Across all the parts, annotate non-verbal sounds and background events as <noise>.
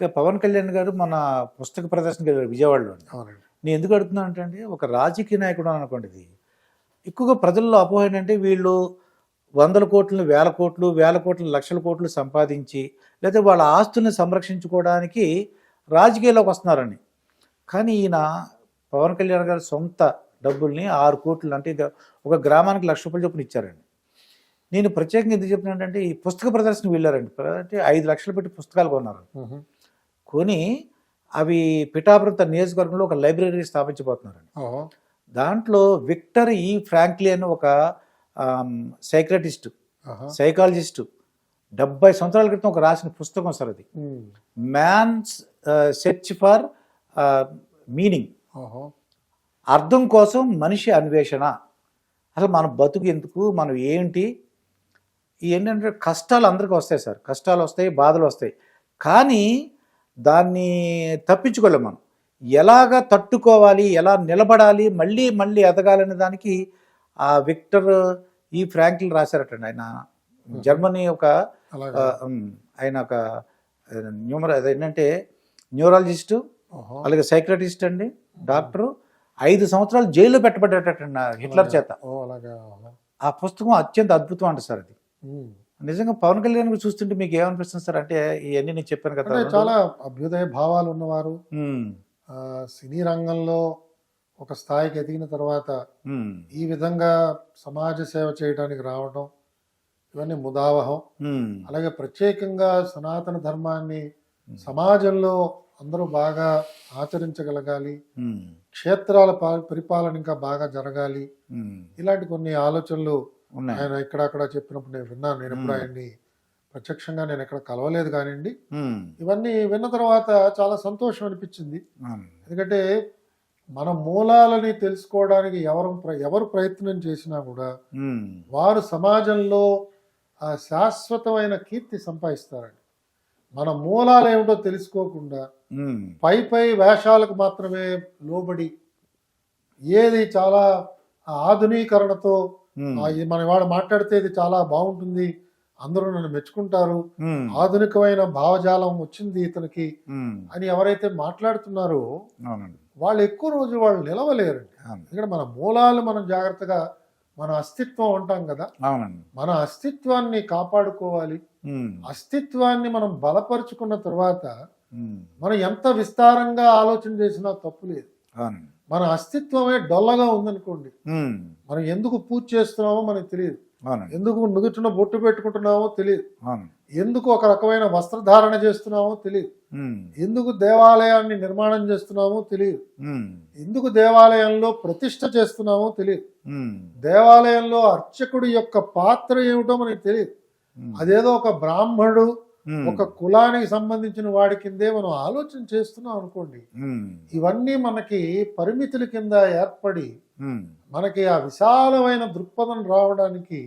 ఇక పవన్ కళ్యాణ్ గారు మన పుస్తక ప్రదర్శనకి వెళ్ళారు విజయవాడలో నేను ఎందుకు అడుగుతున్నా అంటే ఒక రాజకీయ నాయకుడు అనుకోండి ఇది. ఎక్కువగా ప్రజల్లో అపోహ ఏంటంటే వీళ్ళు వందల కోట్లు వేల కోట్లు వేల కోట్లు లక్షల కోట్లు సంపాదించి లేదా వాళ్ళ ఆస్తుల్ని సంరక్షించుకోవడానికి రాజకీయాల్లోకి వస్తున్నారని. కానీ ఈయన పవన్ కళ్యాణ్ గారి సొంత డబ్బుల్ని ఆరు కోట్లు అంటే ఒక గ్రామానికి లక్ష రూపాయలు చొప్పున ఇచ్చారండి. నేను ప్రత్యేకంగా ఎందుకు చెప్తున్నానంటే ఈ పుస్తక ప్రదర్శనకి వెళ్ళారండి. అంటే ఐదు లక్షలు పెట్టి పుస్తకాలు కొన్నారు. కొని అవి పిఠాపురం తన నియోజకవర్గంలో ఒక లైబ్రరీ స్థాపించబోతున్నారండి. దాంట్లో విక్టర్ ఈ ఫ్రాంక్లీ అని ఒక సైక్రటిస్ట్. సైకాలజిస్ట్ డెబ్బై సంవత్సరాల క్రితం ఒక రాసిన పుస్తకం సార్ అది. Man's search for meaning. అర్థం కోసం మనిషి అన్వేషణ. అసలు మన బతుకు ఎందుకు మనం ఏంటి? ఏంటంటే కష్టాలు అందరికీ వస్తాయి సార్. కష్టాలు వస్తాయి బాధలు వస్తాయి. కానీ దాన్ని తప్పించుకోలేం మనం. ఎలాగ తట్టుకోవాలి ఎలా నిలబడాలి మళ్ళీ మళ్ళీ ఎదగాలనే దానికి ఆ విక్టర్ ఈ ఫ్రాంక్లిన్ రాశారటండి. ఆయన జర్మనీ ఒక ఆయన ఒక న్యూమర్ అదేంటంటే న్యూరాలజిస్టు అలాగే సైక్రటిస్ట్ అండి డాక్టరు. ఐదు సంవత్సరాలు జైల్లో పెట్టబడ్డటండి హిట్లర్ చేత. ఆ పుస్తకం అత్యంత అద్భుతం అంట సార్ అది. నిజంగా పవన్ కళ్యాణ్ చూస్తుంటే మీకు ఏమనిపిస్తుంది సార్? అంటే ఇవన్నీ నేను చెప్పాను కదా చాలా అభ్యుదయ భావాలు ఉన్నవారు. సినీ రంగంలో ఒక స్థాయికి ఎదిగిన తర్వాత ఈ విధంగా సమాజ సేవ చేయడానికి రావడం ఇవన్నీ ముదావహం. అలాగే ప్రత్యేకంగా సనాతన ధర్మాన్ని సమాజంలో అందరూ బాగా ఆచరించగలగాలి. క్షేత్రాల పరిపాలన ఇంకా బాగా జరగాలి. ఇలాంటి కొన్ని ఆలోచనలు ఆయన ఇక్కడక్కడ చెప్పినప్పుడు నేను విన్నాను. నేను ఎప్పుడు ఆయన్ని ప్రత్యక్షంగా నేను ఎక్కడ కలవలేదు కానివ్వండి. ఇవన్నీ విన్న తర్వాత చాలా సంతోషం అనిపించింది. ఎందుకంటే మన మూలాలని తెలుసుకోవడానికి ఎవరు ఎవరు ప్రయత్నం చేసినా కూడా వారు సమాజంలో ఆ శాశ్వతమైన కీర్తి సంపాదిస్తారండి. మన మూలాలు ఏమిటో తెలుసుకోకుండా పై పై వేషాలకు మాత్రమే లోబడి ఏది చాలా ఆధునీకరణతో ఇది మన వాడు మాట్లాడితే ఇది చాలా బాగుంటుంది. అందరూ నన్ను మెచ్చుకుంటారు. ఆధునికమైన భావజాలం వచ్చింది ఇతనికి అని ఎవరైతే మాట్లాడుతున్నారో వాళ్ళు ఎక్కువ రోజులు వాళ్ళు నిలవలేరండి. అవును. ఇక్కడ మన మూలాలు మనం జాగ్రత్తగా మన అస్తిత్వం అంటాం కదా. మన అస్తిత్వాన్ని కాపాడుకోవాలి. అస్తిత్వాన్ని మనం బలపరుచుకున్న తర్వాత మనం ఎంత విస్తారంగా ఆలోచన చేసినా తప్పు లేదు. మన అస్తిత్వమే డొల్లగా ఉందనుకోండి. మనం ఎందుకు పూజ చేస్తున్నామో మనకు తెలియదు. ఎందుకు నుదుటిన బొట్టు పెట్టుకుంటున్నామో తెలియదు. ఎందుకు ఒక రకమైన వస్త్రధారణ చేస్తున్నామో తెలియదు. ఎందుకు దేవాలయాన్ని నిర్మాణం చేస్తున్నామో తెలియదు. ఎందుకు దేవాలయంలో ప్రతిష్ట చేస్తున్నామో తెలియదు. దేవాలయంలో అర్చకుడి యొక్క పాత్ర ఏమిటో మనకి తెలియదు. అదేదో ఒక బ్రాహ్మణుడు ఒక కులానికి సంబంధించిన వాడి కిందే మనం ఆలోచన చేస్తున్నాం అనుకోండి. ఉమ్, ఇవన్నీ మనకి పరిమితుల కింద ఏర్పడి ఉమ్, మనకి ఆ విశాలమైన దృక్పథం రావడానికి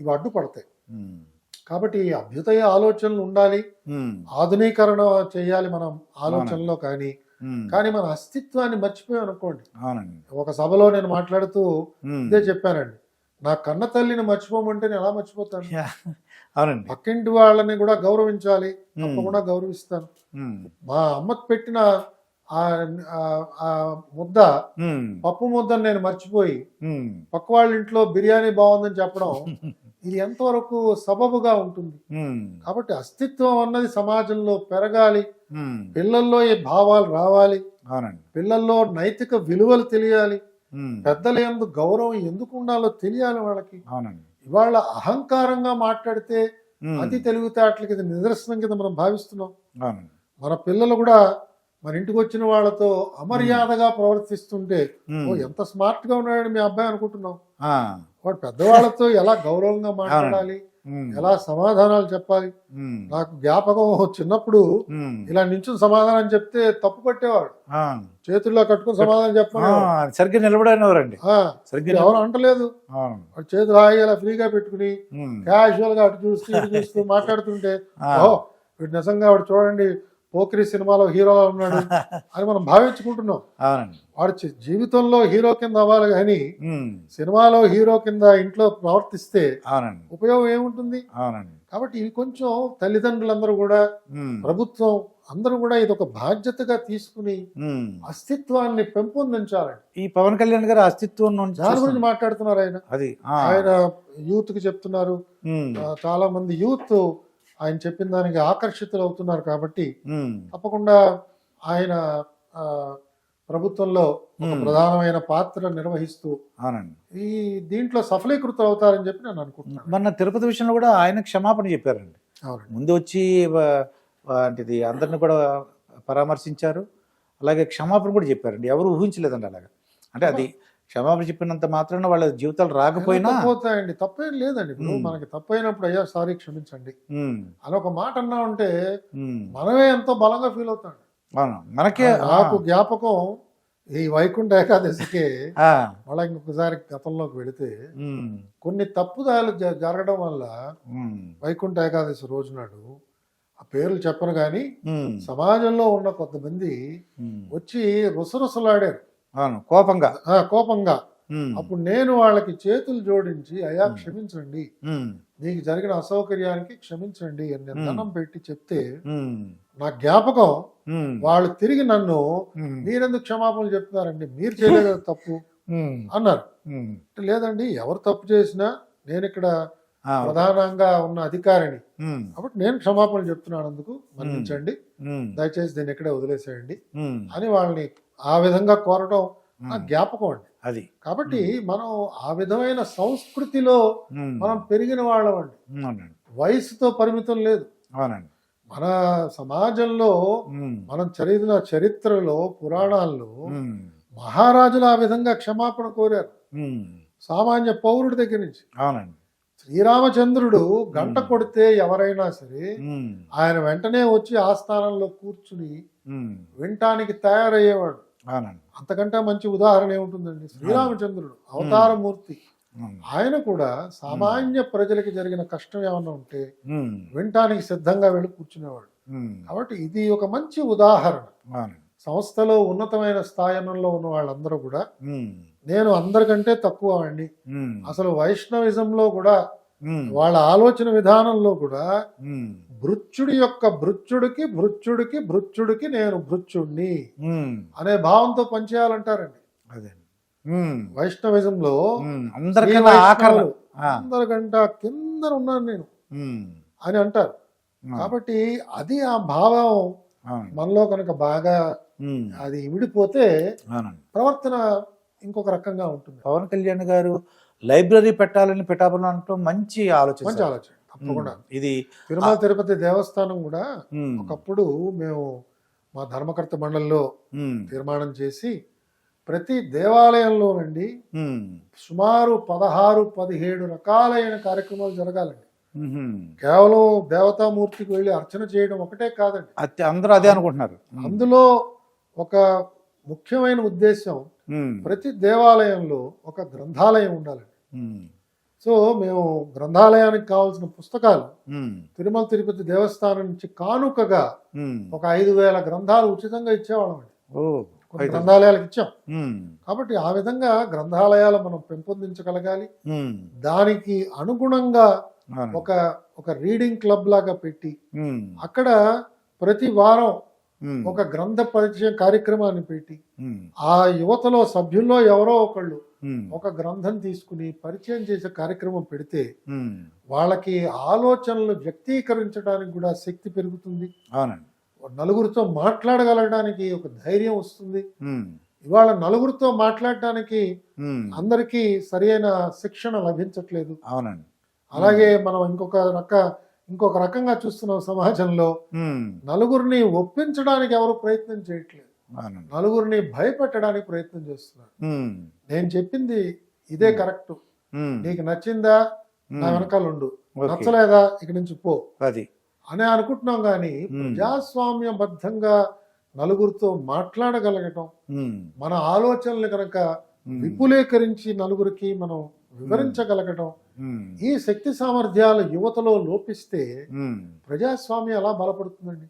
ఇవి అడ్డుపడతాయి. కాబట్టి అభ్యుదయ ఆలోచనలు ఉండాలి. ఆధునీకరణ చేయాలి మనం ఆలోచనలో కానీ. కానీ మన అస్తిత్వాన్ని మర్చిపోయాం అనుకోండి. ఒక సభలో నేను మాట్లాడుతూ ఇదే చెప్పానండి. నా కన్న తల్లిని మర్చిపోమంటే నేను ఎలా మర్చిపోతాను? అవునండి. పక్కింటి వాళ్ళని కూడా గౌరవించాలి. తప్పకుండా గౌరవిస్తాను. మా అమ్మకు పెట్టిన ఆ ముద్ద పప్పు ముద్దను నేను మర్చిపోయి పక్క వాళ్ళ ఇంట్లో బిర్యానీ బాగుందని చెప్పడం <laughs> ఇది ఎంతవరకు సబబుగా ఉంటుంది. కాబట్టి అస్తిత్వం అన్నది సమాజంలో పెరగాలి. పిల్లల్లో ఈ భావాలు రావాలి. పిల్లల్లో నైతిక విలువలు తెలియాలి. పెద్దల ఎందు గౌరవం ఎందుకు ఉండాలో తెలియాలి వాళ్ళకి. అవునండి. ఇవాళ అహంకారంగా మాట్లాడితే అతి తెలివితేటలకి ఇది నిదర్శనం కింద మనం భావిస్తున్నాం. మన పిల్లలు కూడా మన ఇంటికి వచ్చిన వాళ్ళతో అమర్యాదగా ప్రవర్తిస్తుంటే ఓ ఎంత స్మార్ట్గా ఉన్నాడని మీ అబ్బాయి అనుకుంటున్నాం వాడు పెద్దవాళ్ళతో ఎలా గౌరవంగా మాట్లాడాలి? ఎలా సమాధానాలు చెప్పాలి? నాకు జ్ఞాపకం చిన్నప్పుడు ఇలా నించుని సమాధానం చెప్తే తప్పు పట్టేవాడు. చేతుల్లో కట్టుకుని సమాధానం ఆ, చెప్పమని సరిగ్గా నిలబడనివారండి. ఆ, సరిగ్గా ఎవరు అంటలేదు. చేతులు హాయి ఫ్రీగా పెట్టుకుని క్యాజువల్గా అటు చూస్తూ ఇటు చూస్తూ <laughs> మాట్లాడుతుంటే. ఓహో వీడు నిజంగా వాడు చూడండి పోకిరి సినిమాలో హీరోలా ఉన్నాడు <laughs> అని మనం భావించుకుంటున్నాం. అవునండి. వాడు జీవితంలో హీరో కింద అవ్వాలి కానీ సినిమాలో హీరో కింద ఇంట్లో ప్రవర్తిస్తే అవునండి. ఉపయోగం ఏముంటుంది? అవునండి. కాబట్టి ఇవి కొంచెం తల్లిదండ్రులందరూ కూడా ప్రభుత్వం అందరూ కూడా ఇది ఒక బాధ్యతగా తీసుకుని. అస్తిత్వాన్ని పెంపొందించాలండి. ఈ పవన్ కళ్యాణ్ గారి అస్తిత్వం నుంచి దాని గురించి. మాట్లాడుతున్నారు ఆయన. అది ఆయన యూత్కి చెప్తున్నారు చాలా మంది యూత్ ఆయన చెప్పిన దానికి ఆకర్షితులు అవుతున్నారు కాబట్టి తప్పకుండా ఆయన ప్రభుత్వంలో. ప్రధానమైన పాత్ర నిర్వహిస్తూ ఈ దీంట్లో సఫలీకృతం అవుతారని చెప్పి నేను అనుకుంటున్నాను. మొన్న తిరుపతి విషయంలో కూడా ఆయన క్షమాపణ చెప్పారండి. ముందు వచ్చి వాటిది అందరిని కూడా పరామర్శించారు. అలాగే క్షమాపణ కూడా చెప్పారండి. ఎవరు ఊహించలేదండి అలాగా. అంటే అది క్షమాపణ చెప్పినంత మాత్రాన వాళ్ళ జీవితాలు రాకపోయినా తప్పవుతాయండి. తప్పేం లేదండి. ఇప్పుడు. మనకి తప్పైనప్పుడు అయ్యా సారీ క్షమించండి. అని ఒక మాట అన్నా ఉంటే మనమే ఎంతో బలంగా ఫీల్ అవుతాం. అవును. మనకే నాకు జ్ఞాపకం ఈ వైకుంఠ ఏకాదశికి ఆ, మళ్ళీ ఇంకొకసారి గతంలోకి వెళితే కొన్ని తప్పుదాలు జరగడం వల్ల వైకుంఠ ఏకాదశి రోజు నాడు ఆ పేర్లు చెప్పను కానీ సమాజంలో ఉన్న కొంతమంది. వచ్చి రుసరుసలాడారు. అవును కోపంగా. కోపంగా. అప్పుడు నేను వాళ్ళకి చేతులు జోడించి అయ్యా క్షమించండి. మీకు జరిగిన అసౌకర్యానికి క్షమించండి అని నేను. దండం పెట్టి చెప్తే నా జ్ఞాపకం వాళ్ళు తిరిగి నన్ను మీరెందుకు క్షమాపణలు చెప్తున్నారండి? మీరు చేయలేదు తప్పు అన్నారు. లేదండి ఎవరు తప్పు చేసినా నేను ఇక్కడ ప్రధానంగా ఉన్న అధికారిని. కాబట్టి నేను క్షమాపణలు చెప్తున్నాను అందుకు మన్నించండి. దయచేసి దీన్ని ఇక్కడే వదిలేసేయండి అని వాళ్ళని ఆ విధంగా కోరడం నా. జ్ఞాపకం అండి. అది. కాబట్టి మనం ఆ విధమైన సంస్కృతిలో మనం పెరిగిన వాళ్ళం అండి. వయసుతో పరిమితం లేదు. అవునండి. మన సమాజంలో మనం చదివిన చరిత్రలో పురాణాల్లో మహారాజులు ఆ విధంగా క్షమాపణ కోరారు. సామాన్య పౌరుడి దగ్గర నుంచి. అవునండి. శ్రీరామచంద్రుడు గంట. కొడితే ఎవరైనా సరే ఆయన వెంటనే వచ్చి ఆస్థానంలో కూర్చుని వినటానికి తయారయ్యేవాడు. అంతకంటే మంచి ఉదాహరణ ఏముంటుందండి? శ్రీరామచంద్రుడు అవతారమూర్తి. ఆయన కూడా సామాన్య ప్రజలకి జరిగిన కష్టం ఏమన్నా ఉంటే వినటానికి సిద్ధంగా వెళ్ళి కూర్చునేవాడు. కాబట్టి ఇది ఒక మంచి ఉదాహరణ. సంస్థలో ఉన్నతమైన స్థాయిలో ఉన్న వాళ్ళందరూ కూడా నేను అందరికంటే తక్కువ అండి అసలు వైష్ణవిజంలో కూడా వాళ్ళ ఆలోచన విధానంలో కూడా భృత్యుడి యొక్క భృత్యుడికి భృత్యుడికి భృత్యుడికి నేను భృత్యుడిని అనే భావంతో పనిచేయాలంటారండి. అదే. వైష్ణవిజంలో అందరికంట కింద ఉన్నాను నేను అని అంటారు. కాబట్టి అది ఆ భావం మనలో కనుక బాగా అది విడిపోతే ప్రవర్తన ఇంకొక రకంగా ఉంటుంది. పవన్ కళ్యాణ్ గారు లైబ్రరీ పెట్టాలని పెట్టాలని అనటం మంచి ఆలోచన మంచి. ఆలోచన తప్పకుండా. ఇది తిరుమల తిరుపతి దేవస్థానం కూడా ఒకప్పుడు మేము మా ధర్మకర్త మండలిలో తీర్మానం చేసి ప్రతి దేవాలయంలోనండి ఉమ్, సుమారు పదహారు పదిహేడు రకాలైన కార్యక్రమాలు జరగాలండి. కేవలం దేవతామూర్తికి వెళ్ళి అర్చన చేయడం ఒకటే కాదండి. అందరూ అదే అనుకుంటున్నారు. అందులో ఒక ముఖ్యమైన ఉద్దేశం ప్రతి దేవాలయంలో ఒక గ్రంథాలయం ఉండాలండి. సో మేము గ్రంథాలయానికి కావాల్సిన పుస్తకాలు తిరుమల తిరుపతి దేవస్థానం నుంచి కానుకగా. ఒక ఐదు వేల గ్రంథాలు ఉచితంగా ఇచ్చేవాళ్ళం అండి. గ్రంథాలయాలకు ఇచ్చాం. కాబట్టి ఆ విధంగా గ్రంథాలయాలు మనం పెంపొందించగలగాలి. దానికి అనుగుణంగా ఒక ఒక రీడింగ్ క్లబ్ లాగా పెట్టి అక్కడ ప్రతి వారం ఒక గ్రంథ పరిచయం కార్యక్రమాన్ని పెట్టి ఆ యువతలో సభ్యుల్లో ఎవరో ఒకళ్ళు ఒక గ్రంథం తీసుకుని పరిచయం చేసే కార్యక్రమం పెడితే వాళ్ళకి ఆలోచనలు వ్యక్తీకరించడానికి కూడా శక్తి పెరుగుతుంది. అవునండి. నలుగురితో మాట్లాడగలగడానికి ఒక ధైర్యం వస్తుంది. ఇవాళ నలుగురితో మాట్లాడటానికి అందరికీ సరైన శిక్షణ లభించట్లేదు. అవునండి. అలాగే మనం ఇంకొక రక ఇంకొక రకంగా చూస్తున్నాం సమాజంలో నలుగురిని ఒప్పించడానికి ఎవరు ప్రయత్నం చేయట్లేదు. నలుగురిని భయపెట్టడానికి ప్రయత్నం చేస్తున్నారు. నేను చెప్పింది ఇదే. కరెక్ట్. నీకు నచ్చిందా? నా వెనకాల ఉండు. నచ్చలేదా? ఇక నుంచి పో. అది. అని అనుకుంటున్నాం కానీ. ప్రజాస్వామ్యబద్ధంగా నలుగురితో మాట్లాడగలగటం మన ఆలోచనలు కనుక విపులీకరించి నలుగురికి మనం వివరించగలగటం. ఈ శక్తి సామర్థ్యాలు యువతలో లోపిస్తే ప్రజాస్వామ్యం ఎలా బలపడుతుందండి?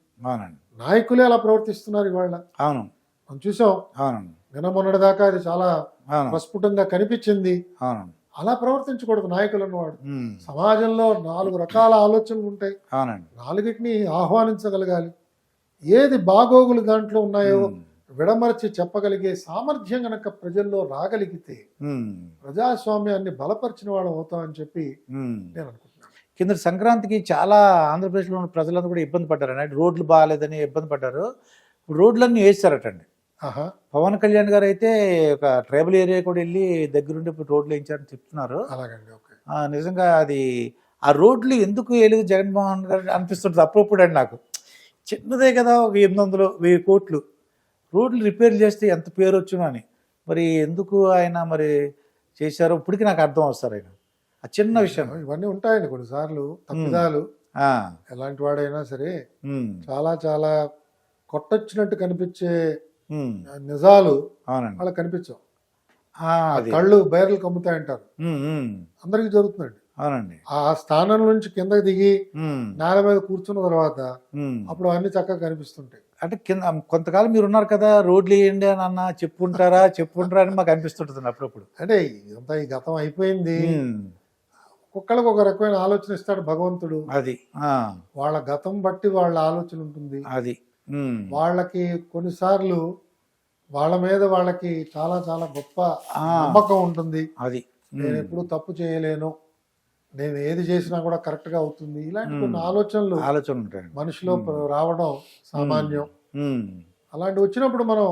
నాయకులే అలా ప్రవర్తిస్తున్నారు ఇవాళ. అవును. మనం చూసాం నిన్న మొన్నటి దాకా అది చాలా ప్రస్ఫుటంగా కనిపించింది. అవును అలా ప్రవర్తించకూడదు నాయకులు అన్నవాడు. సమాజంలో నాలుగు రకాల ఆలోచనలు ఉంటాయి. నాలుగిటిని ఆహ్వానించగలగాలి. ఏది బాగోగులు దాంట్లో ఉన్నాయో విడమరచి చెప్పగలిగే సామర్థ్యం గనక ప్రజల్లో రాగలిగితే ప్రజాస్వామ్యాన్ని బలపరిచిన వాడు అవుతామని చెప్పి. నేను అనుకుంటున్నాను. కింద సంక్రాంతికి చాలా ఆంధ్రప్రదేశ్లో ఉన్న ప్రజలందరూ కూడా ఇబ్బంది పడ్డారు. అంటే రోడ్లు బాగాలేదని ఇబ్బంది పడ్డారు. రోడ్లన్నీ వేస్తారటండి ఆహా. పవన్ కళ్యాణ్ గారు అయితే ఒక ట్రైబల్ ఏరియా కూడా వెళ్ళి దగ్గరుండి ఇప్పుడు రోడ్లు వేయించారని చెప్తున్నారు. అలాగండి ఓకే. నిజంగా అది ఆ రోడ్లు ఎందుకు వేయలేదు జగన్మోహన్ గారు అనిపిస్తుంది అప్పుడప్పుడు అండి నాకు. చిన్నదే కదా ఒక ఎనిమిది వందలు వెయ్యి కోట్లు. రోడ్లు రిపేర్ చేస్తే ఎంత పేరు వచ్చును అని. మరి ఎందుకు ఆయన మరి చేశారో ఇప్పటికీ నాకు అర్థం వస్తారు ఆయన. ఆ చిన్న విషయం. ఇవన్నీ ఉంటాయండి కొన్నిసార్లు తప్పిదాలు. ఎలాంటి వాడైనా సరే చాలా చాలా కొట్టొచ్చినట్టు కనిపించే నిజాలు అవునండి. వాళ్ళకి కనిపించవు. కళ్ళు బైర్లు కమ్ముతాయంటారు. అందరికీ జరుగుతుందండి. అవునండి. ఆ స్థానం నుంచి కిందకి దిగి నేల మీద కూర్చున్న తర్వాత. అప్పుడు అన్ని చక్కగా కనిపిస్తుంటాయి. అంటే కింద కొంతకాలం మీరు ఉన్నారు కదా రోడ్లు వేయండి అని అన్న చెప్పుంటారా <laughs> చెప్పుంటారా అని మాకు అనిపిస్తుంటుంది అప్పుడప్పుడు. అంటే ఇదంతా ఈ గతం అయిపోయింది. ఒక్కళ్ళకి ఒక రకమైన ఆలోచన ఇస్తాడు భగవంతుడు. అది వాళ్ళ గతం బట్టి వాళ్ళ ఆలోచన ఉంటుంది. అది వాళ్ళకి కొన్నిసార్లు వాళ్ళ మీద వాళ్ళకి చాలా చాలా గొప్ప. నమ్మకం ఉంటుంది. అది నేను ఎప్పుడు తప్పు చేయలేను. నేను ఏది చేసినా కూడా కరెక్ట్గా అవుతుంది. ఇలాంటి. కొన్ని ఆలోచనలు ఆలోచన మనిషిలో రావడం సామాన్యం. అలాంటి వచ్చినప్పుడు మనం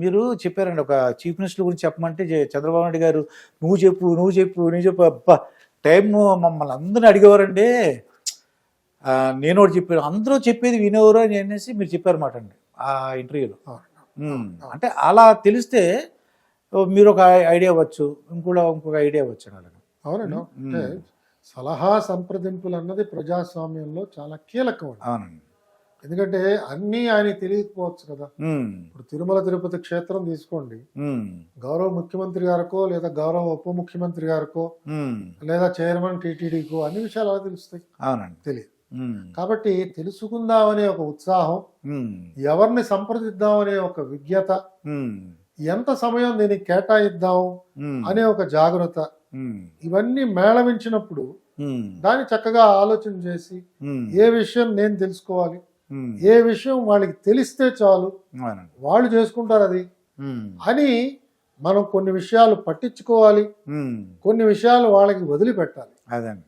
మీరు చెప్పారండి ఒక చీఫ్ మినిస్టర్ గురించి చెప్పమంటే చంద్రబాబు నాయుడు గారు నువ్వు చెప్పు నువ్వు చెప్పు నువ్వు చెప్పు అబ్బా టైం మమ్మల్ని అందరిని అడిగేవారండి నేను ఒకటి చెప్పాను. అందరూ చెప్పేది వినేవారు అని అనేసి మీరు చెప్పారన్నమాట అండి ఆ ఇంటర్వ్యూలో. అంటే అలా తెలిస్తే మీరు ఒక ఐడియా అవ్వచ్చు ఇంకోటి ఇంకొక ఐడియా అవ్వచ్చు అలాగా అవునండి. అంటే సలహా సంప్రదింపులు అన్నది ప్రజాస్వామ్యంలో చాలా కీలకం అవునండి. ఎందుకంటే అన్నీ ఆయన తెలియకపోవచ్చు కదా. ఇప్పుడు తిరుమల తిరుపతి క్షేత్రం తీసుకోండి. గౌరవ ముఖ్యమంత్రి గారికో లేదా గౌరవ ఉప ముఖ్యమంత్రి గారికో లేదా చైర్మన్ టీటీడీకో అన్ని విషయాలు అలా తెలుస్తాయి. అవునండి. తెలియదు. కాబట్టి తెలుసుకుందామనే ఒక ఉత్సాహం ఎవరిని సంప్రదిద్దామనే ఒక విజ్ఞత ఎంత సమయం దీనికి కేటాయిద్దాం అనే ఒక జాగ్రత్త. ఇవన్నీ మేళవించినప్పుడు దాన్ని చక్కగా ఆలోచన చేసి ఏ విషయం నేను తెలుసుకోవాలి? ఏ విషయం వాళ్ళకి తెలిస్తే చాలు? వాళ్ళు చేసుకుంటారు అది. అని మనం కొన్ని విషయాలు పట్టించుకోవాలి. కొన్ని విషయాలు వాళ్ళకి వదిలిపెట్టాలి. అదండి.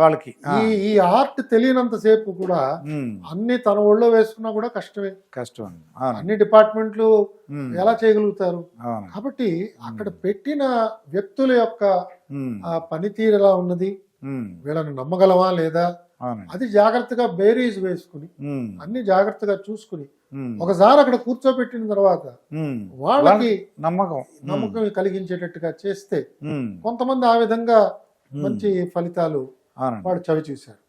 వాళ్ళకి. ఈ ఈ ఆర్ట్ తెలియనంత సేపు కూడా అన్ని తన ఒళ్ళో వేసుకున్నా కూడా కష్టమే. కష్టం. అన్ని డిపార్ట్మెంట్లు ఎలా చేయగలుగుతారు? కాబట్టి అక్కడ పెట్టిన వ్యక్తుల యొక్క పనితీరు ఎలా ఉన్నది? వీళ్ళని నమ్మగలమా లేదా? అది జాగ్రత్తగా బేరీజ్ వేసుకుని అన్ని జాగ్రత్తగా చూసుకుని ఒకసారి అక్కడ కూర్చోబెట్టిన తర్వాత వాళ్ళకి నమ్మకం. నమ్మకం కలిగించేటట్టుగా చేస్తే కొంతమంది ఆ విధంగా మంచి ఫలితాలు వాడు చవి చూశారు